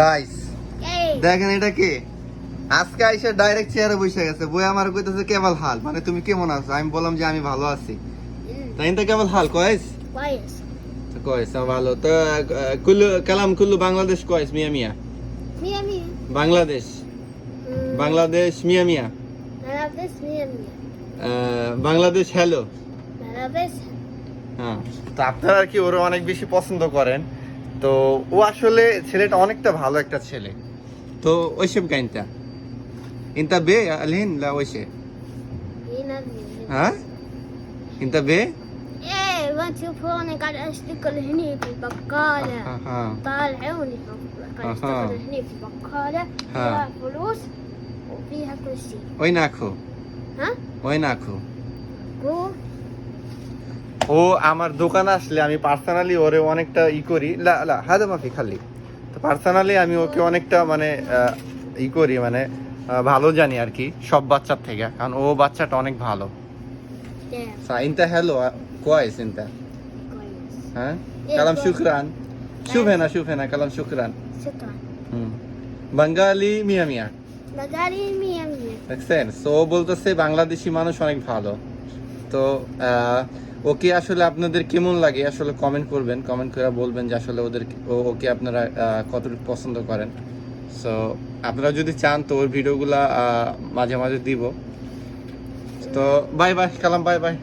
Guys দেখেন এটা কে? আজকে ডাইরেক্ট চেয়ারে বসে গেছে। বই আমার কইতেছে কেবল হাল। মানে তুমি কেমন আছো? আমি বললাম যে আমি ভালো আছি। তাই তো কেবল হাল? কয়েস? কয়েস। ভালো। তো কালাম বাংলাদেশ কয়েস মিয়া মিয়া? বাংলাদেশ। বাংলাদেশ মিয়া মিয়া? বাংলাদেশ হ্যালো? হ্যাঁ। তো আপনারা কি ওরা অনেক বেশি পছন্দ করেন? তো ও আসলে ছেলেটা অনেকটা ভালো একটা ছেলে তো ওইসব গাইনটা ইনতা বে আলহিন লা ওইসে هنا مية. হ্যাঁ ইনতা বে ايه ما تشوفوني قاعد اشتغل هني في البقالة হ্যাঁ طالعوني قاعد أها. اشتغل هني في البقالة ها. فيها فلوس وفيها كل شيء ওই নাখো ها ওই নাখো قو ও আমার দোকান আসলে আমি পার্সোনালি ওরে অনেকটা ই করি। লা লা হাদা মাফি খালি। তো পার্সোনালি আমি ওকে অনেকটা মানে ই করি মানে ভালো জানি আর কি সব বাচ্চার থেকে। কারণ ও বাচ্চাটা অনেক ভালো। ইনতা হ্যালো কয়েস ইনতা হ্যাঁ? কালাম শুকরান। শুভেনা শুভেনা কালাম শুকরান। হুম। বাঙালি মিয়া মিয়া। দেখছেন? সো বলতেছে বাংলাদেশি মানুষ অনেক ভালো। তো ওকে আসলে আপনাদের কেমন লাগে? আসলে কমেন্ট করবেন কমেন্ট করে বলবেন যে আসলে ওদের ওকে আপনারা কতটুকু পছন্দ করেন। সো আপনারা যদি চান তো ওর ভিডিওগুলা মাঝে মাঝে দিব। তো bye bye Kalam bye bye